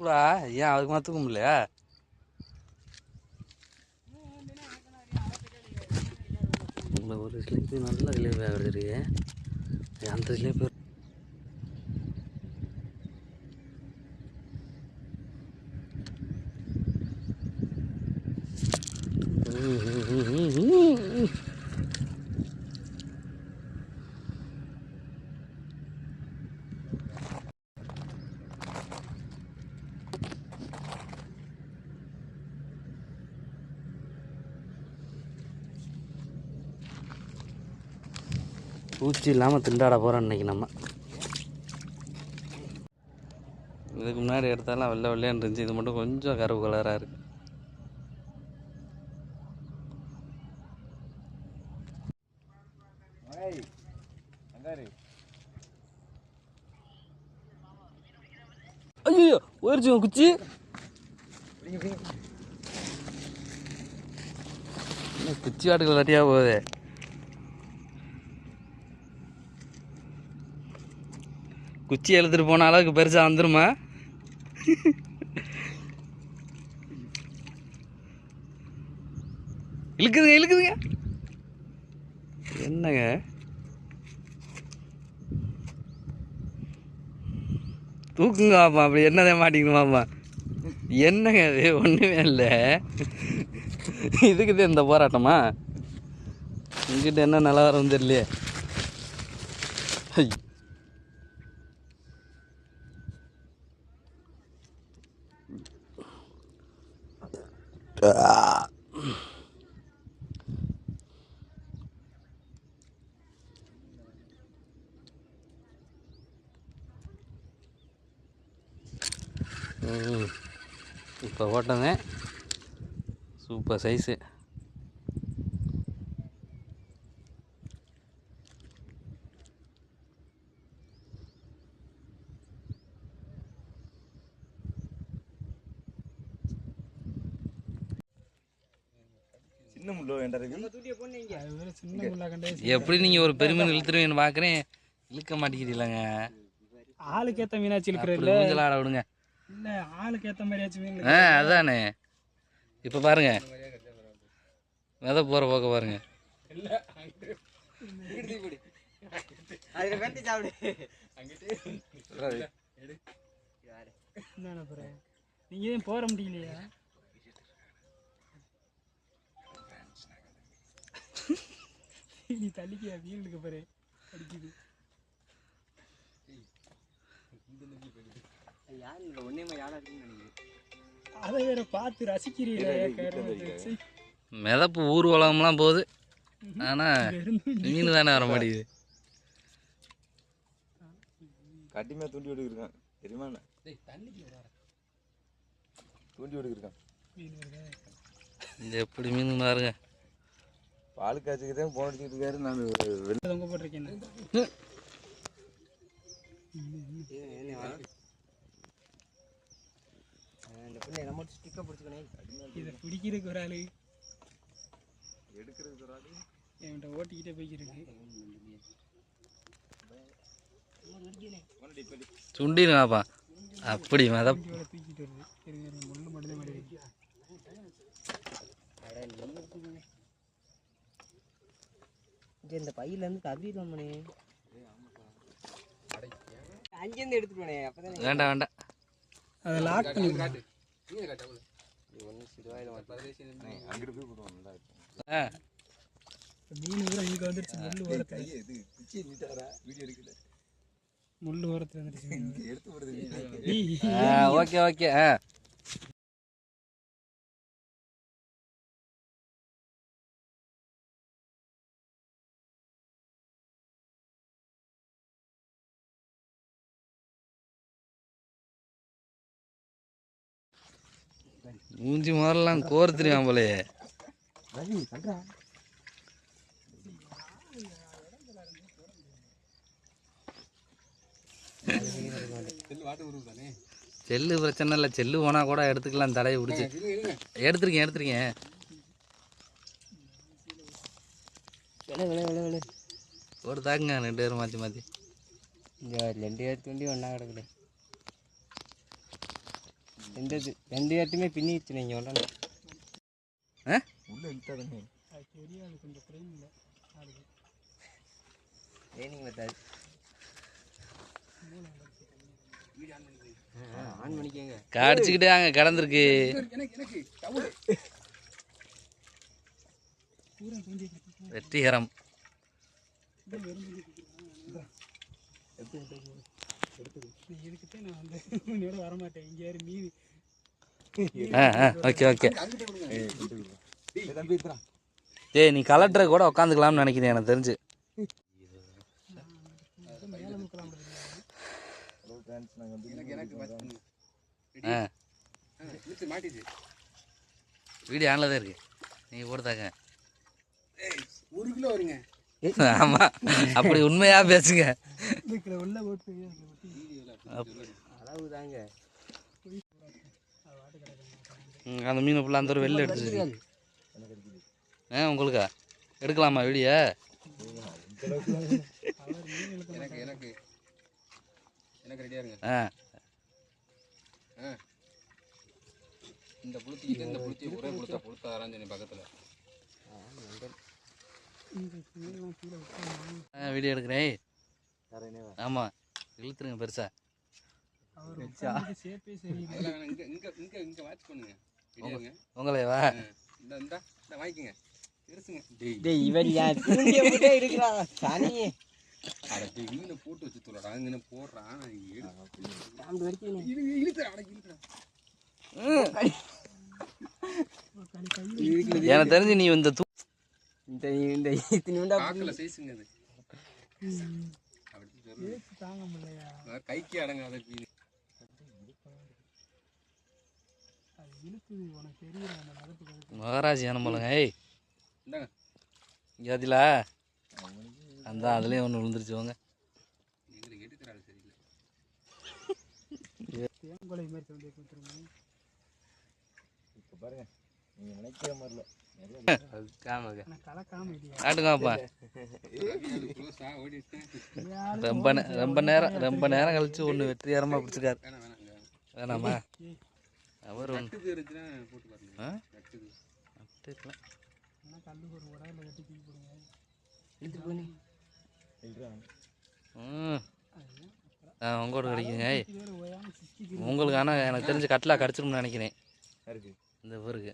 தூக்குடா ஏன் அதுக்கு மாதிரி தூக்க முடியலையா? உங்களை ஒரு ஸ்லிப்பு நல்ல ரிலீவ் ஆகிடுச்சிருக்கு அந்த ஸ்லிப்பு பூச்சி இல்லாமல் திண்டாட போகிறோம் இன்றைக்கி நம்ம. இதுக்கு முன்னாடி எடுத்தாலும் வெள்ளை வெள்ளையான்னு இருந்துச்சு. இது மட்டும் கொஞ்சம் கருவு கலராக இருக்குது ஐயோ குச்சி. குச்சி வாட்டுகள் நிறையா போகுது? குச்சி எழுத்துட்டு போன அளவுக்கு பெருசாக வந்துருமா? இழுக்குதுங்க இழுக்குதுங்க. என்னங்க? தூக்குங்க பாப்பா அப்படி என்னதே மாட்டிக்கணுமாப்பா என்னங்க அது ஒன்றுமே இல்லை. இதுக்குது இந்த போராட்டமா? உங்ககிட்ட என்ன நிலவரம் தெரியலையே. இப்போ ஓட்டங்க. சூப்பர் சைஸு சின்ன முள்ளோ வேண்டாம் எப்படி நீங்கள் ஒரு பெருமீன் இழுத்துருவீங்கன்னு பார்க்குறேன் இழுக்க மாட்டேங்கிறீங்களங்க. ஆளுக்கு ஏத்த மீனாச்சு இருக்கிற அப்படி ஊஞ்சல் ஆட விடுங்க. இல்ல ஆளுக்கு ஏத்த மாதிரியாச்சும் மீன் ஆ அதானே. இப்போ பாருங்க. விதை போகிற போக்க பாருங்க. என்னண்ணா பிற நீங்க ஏன் போற முடியலையா? நீ தள்ளிக்கியா வீலுக்கு பாரு அடிக்குது. அதை வேற பார்த்து ரசிக்கிறீங்களே. மிதப்பு ஊர்வலம்லாம் போகுது. ஆனால் மீன் தானே வர மாட்டேங்குது. கட்டிமே தூண்டி விடுக்கிருக்கான் தெரியுமா என்ன? தூண்டி வருதா? இது எப்படி மீன் பாருங்க. பால் காய்ச்சிக்கிட்டே போன் அடிச்சுக்கிட்டு இருக்காரு. நான் வெளில தொங்க போட்டிருக்கேன் இதை பிடிக்கிறதுக்கு ஒரு ஆளு. எடுக்கிறதுக்கு ஒரு ஆளு. என்கிட்ட ஓட்டிக்கிட்டே போய்க்கிருக்கு. சுண்டிருங்கப்பா. அப்படி தூக்கிட்டு வருது. முள்ளு மட்டும்தான் மாட்டிருக்கு இந்த பையில இருந்து தவிரும் மணி. அங்கேருந்து எடுத்துட்டு போனே அப்பதான். வேண்டாம் வேண்டாம். அதை லாக் பண்ணி ஆ. மீன் கூட இங்க வந்துருச்சு முள்ளு ஓரத்துல கையை இது குச்சி நீட்டாரா வீடியோ எடுக்கல முள்ளு ஓரத்துல வந்துருச்சு. இங்க எடுத்து ஓகே ஓகே ஆ. மூஞ்சி முதல்லாம் கோர்த்துருவான் போலயே. செல்லு பிரச்சனை இல்லை செல்லு போனால் கூட எடுத்துக்கலாம் தடையை பிடிச்சி. எடுத்துருக்கேன் எடுத்துருக்கேன். ஒரு தாக்குங்க ரெண்டு பேரும் மாற்றி மாற்றி இங்க ரெண்டு பேர் தூண்டி ஒன்றா கிடக்குது. ரெண்டு இது ரெண்டு இடத்துமே பின்னிடுச்சு நீங்கள் உள்ள தெரியாது கொஞ்சம் அதுக்கு ட்ரைனிங் மெத்தட் ஆன் பண்ணிக்கோங்க. கடிச்சுக்கிட்டே அங்கே கிடந்திருக்கு. வெற்றிகரம். இதுக்கிட்டே நான் வந்து உன்னோட வரமாட்டேன் இங்கே யாரு மீன் ஆ ஆ ஓகே ஓகே. ஏய், நீ கலெக்டரை கூட உட்காந்துக்கலாம்னு நினைக்கிறேன் எனக்கு தெரிஞ்சு. வீடியோ ஆனில் தான் இருக்கு. நீங்கள் போடுதாங்க ஒரு கிலோ வருங்க. ஆமாம் அப்படி உண்மையாக பேசுங்க. உள்ள அளவு தாங்க அந்த மீனை ஃபுல்லாக அந்த ஒரு வெளில எடுத்துருக்கு ஆ உங்களுக்கா? எடுக்கலாமா வீடியோ? எனக்கு எனக்கு. எனக்கு இருங்க. ஆ. இந்த புளுத்திக்கிட்டு இந்த புளுத்தி ஒரே புளுத்தா புளுத்தா ஆராய்ஞ்சு பக்கத்துல. ஆ வீடியோ எடுக்கிறேன். ஆமாம் இழுத்துருங்க பெருசா. அவர் உட்கார்ந்து ஷேப்பே சரியில்லை அதெல்லாம் வேணாம் இங்க இங்க இங்க இங்க வாட்ச் பண்ணுங்க. ரெடியா இருங்க. உங்களே வா இந்த இந்த இந்த வாங்கிக்கங்க. பெருசுங்க. டேய் டேய் இவன் ஏன் தூண்டிய போட்டே வச்சு தூரடா இங்க போடுறான் எனக்கு தெரிஞ்சு நீ இந்த தூ இந்த இந்த சைஸுங்க அது. தாங்க முடியலையா? அதான் கைக்கு அடங்காத மீன் மகாராஜ் அனுமலுங்க ஏய் அதில் அந்த அதுலேயும் ஒன்று விழுந்துருச்சு வாங்க. தேங்கொலை மாதிரி இப்போ பாருங்க நீங்கள் நினைக்கிற மாதிரில ரொம்ப ரொம்ப நேரம் ரொம்ப நேரம் கழிச்சு ஒன்று வெற்றிகரமாக பிடிச்சிருக்காரு. வேணாம்? அவர் உங்களோட கிடைக்குங்க. உங்களுக்கு ஆனால் எனக்கு தெரிஞ்ச கட்டிலா கடிச்சிரும்னு நினைக்கிறேன். இந்த ஊருக்கு.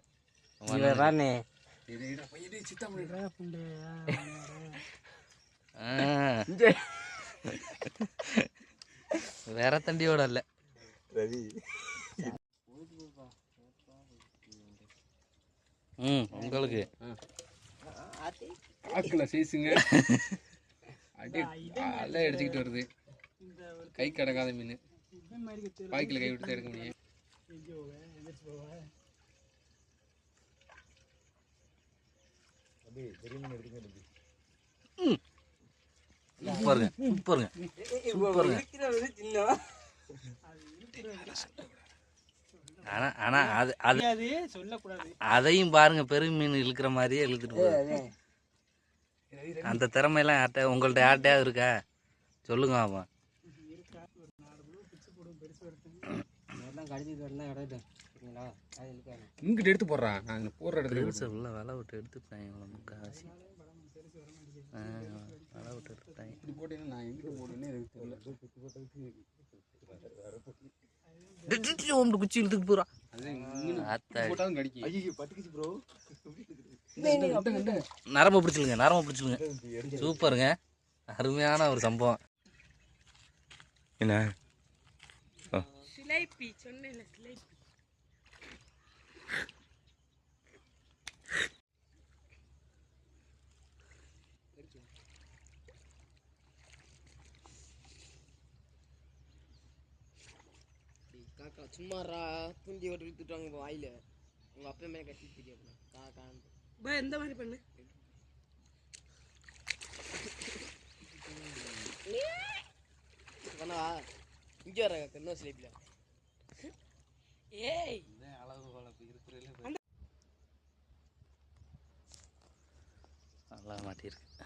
வேற தண்டியோட இல்லை. ரவி. ம் உங்களுக்கு. ஆக்கல சைஸுங்க அப்படியே அலை அடிச்சுக்கிட்டு வருது. கை கடங்காத மீன். பாய்க்கில் கை விட்டு தான் எடுக்க முடியும் சின்ன ஆனால் ஆனால் அது அது சொல்லக்கூடாது அதையும் பாருங்க பெரிய மீன் இழுக்கிற மாதிரியே இழுத்துட்டு போகுது. அந்த திறமையெல்லாம் யார்கிட்ட உங்கள்ட்ட யார்கிட்டயாவது இருக்கா? சொல்லுங்க ஆமா எல்லாம் இருக்காது இங்கிட்டு எடுத்து போடுறான் நான் போடுற இடத்துல உள்ள வலை விட்டு எடுத்துட்டாங்க இவ்வளோ முக்காசி ஆ வலை விட்டு எடுத்துட்டாங்க இப்படி போட்டீங்கன்னா நான் எங்கிட்டு போடுவேன்னு எனக்கு தெரியல. ஒன்று குச்சி இழுத்துக்கு போகிறான் நரம்பு பிடிச்சிருங்க நரம்பு பிடிச்சிருங்க. சூப்பருங்க. அருமையான ஒரு சம்பவம். என்ன? சும்மாரா தூண்டி விட்டு இழுத்துட்டாங்க இப்போ வாயில. உங்க அப்பா மேலே கட்டி தெரியும் காக்கான்னு பா எந்த மாதிரி பண்ணு? பண்ணவா இங்கே வர இன்னும் சிலைப்பில் ஏய்! நல்லா மாட்டியிருக்கு.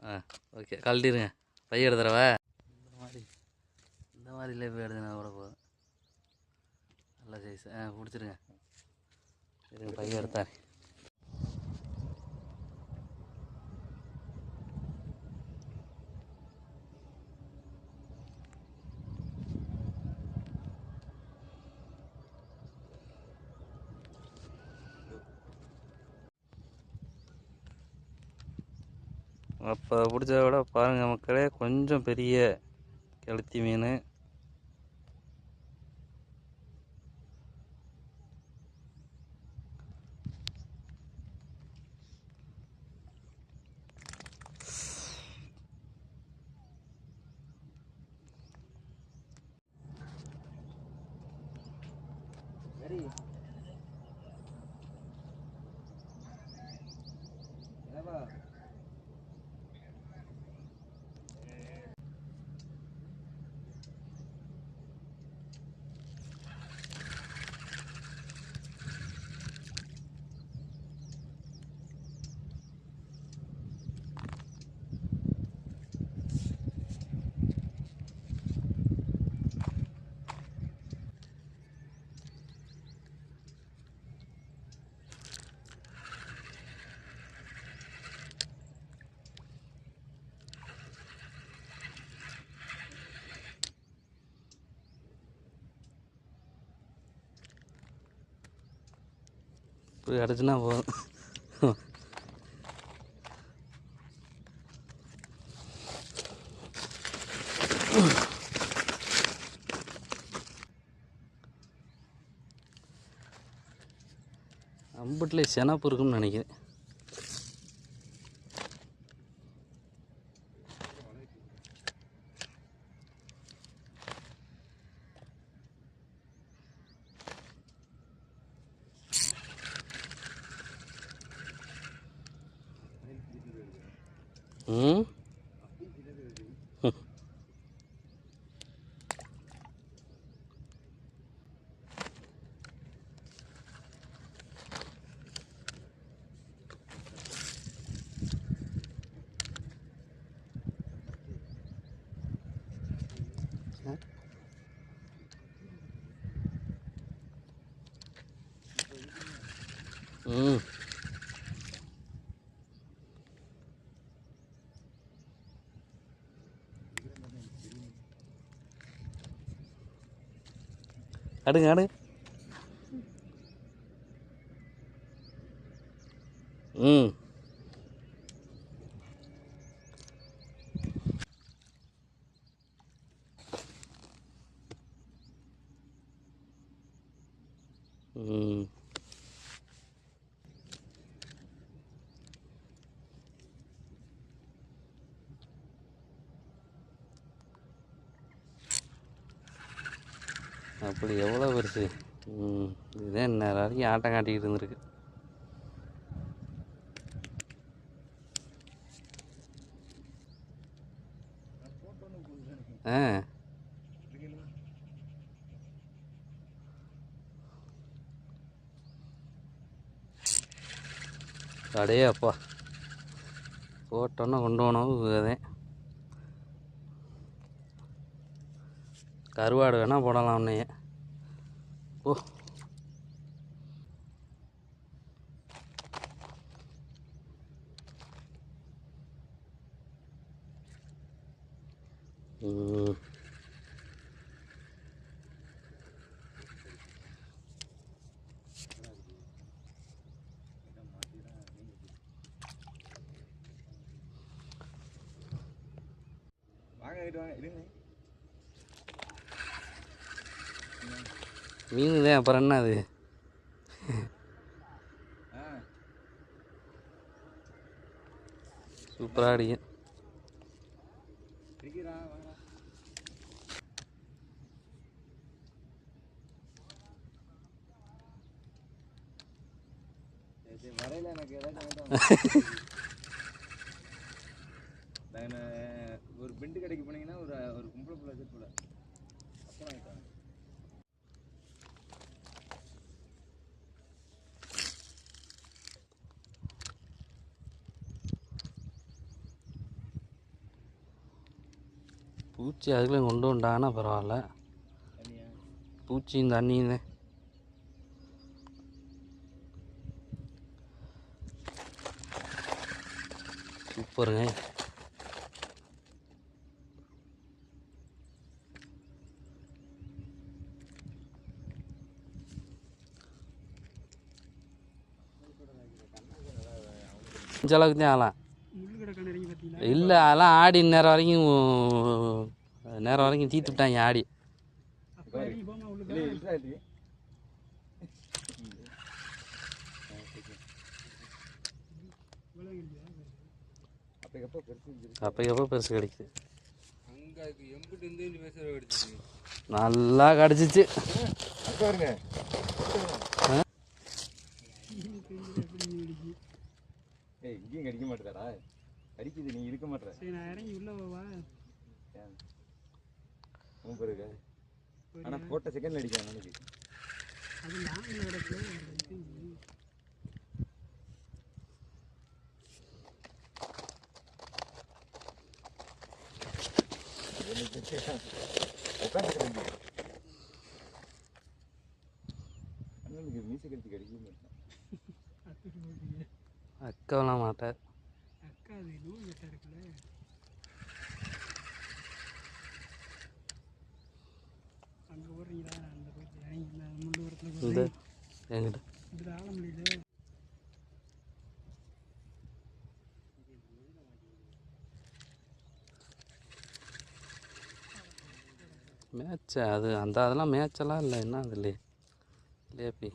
ஆ ஓகே. கழட்டிடுங்க பைய இந்த மாதிரிலே போய் எடுத்துனா கூட போதும் நல்ல சைஸ் ஆ பிடிச்சிருங்க இருங்க பையன் எடுத்தாரு அப்போ பிடிச்சத விட பாருங்கள் மக்களே கொஞ்சம் பெரிய கெளுத்தி மீன். சரி போய் அடிச்சுனா போதும். அம்பட்டில் செனப்பு இருக்குன்னு நினைக்கிறேன். ம் ம் அடுங்க அடுங்க ம் ம் அப்படி எவ்வளோ பெருசு இதே இன்ன வரைக்கும் ஆட்டம் காட்டிக்கிட்டு இருந்திருக்கு. ஆ. அடே அப்பா. போட்டோன்னா கொண்டு போனவும் அதே கருவாடு வேணால் போடலாம் உன்னையே. ஓ ம். வாங்க இங்கிட்டு வாங்க இருங்க மீன் தான் அப்புறம் என்ன அது? சூப்பராக அடிக்கும் இருக்கிறா வாங்க சரி சரி வரையில எனக்கு ஏதாச்சும் நான் ஒரு பெண்டு கடைக்கு போனீங்கன்னா ஒரு ஒரு கும்பல புள்ள வச்சு போல அப்போ வாங்கிட்டு வாங்க பூச்சி அதுக்குள்ளே கொண்டு வந்தாங்கன்னா பரவாயில்ல. பூச்சியும் தண்ணியும் சூப்பருங்க. அளவுக்கு தான் ஆகலாம் முள்ளு கிடக்கான இறங்கி பார்த்தீங்களா இல்லை அதெல்லாம் ஆடி நேரம் வரைக்கும் நேரம் வரைக்கும் தீத்து விட்டாங்க ஆடி. அப்போ எப்போ பெருசு கிடைக்குது. நல்லா கிடச்சிச்சு. இங்கேயும் கிடைக்க மாட்டேதாடா. கடிக்குது நீ இருக்க மாட்டேற சரி நான் இறங்கி உள்ள வா உன் பிறகு. ஆனால் போட்ட செகண்ட் அடிக்கான் எனக்கு அது லாங்கில் கிடக்கு உட்காந்துக்கிறேன் அண்ணனுக்கு மீசை கடிச்சு கடிக்கவே மாட்டேன். அது நூல் வெட்டா இருக்குல்ல. அங்கே ஓடுறீங்களா? நான் அந்த போயிட்டு முள்ளு வரத்துல இந்த எங்கிட்ட இதில் ஆள முடியல. மேட்ச்சா அது அந்த அதெல்லாம் மேட்செல்லாம் இல்லை. என்ன அது இல்லையே லேப்பி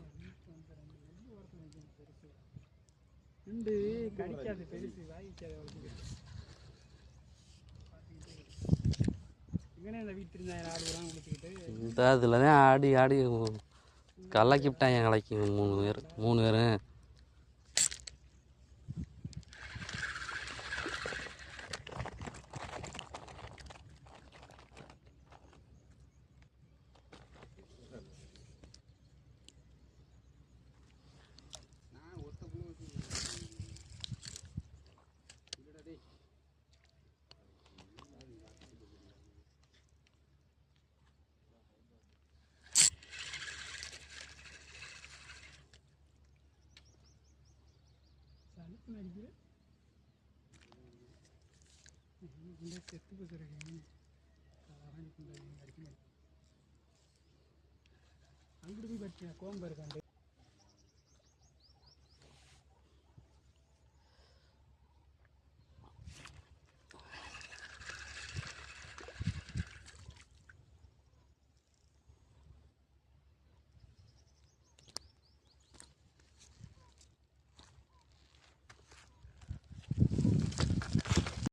நண்டு கடிக்காது. பெருசு. இவனே இந்த வீட்டு இருந்தா கொடுத்துக்கிட்டு இந்த இதில் தான் ஆடி ஆடி கலக்கி விட்டாங்க கலக்கி மூணு பேர் மூணு பேரும் செத்து போச்சுருக்கேன் அடிக்க மாட்டேன் அங்கிட்டு போய் படிச்சேன் கோம்பு இருக்காண்டு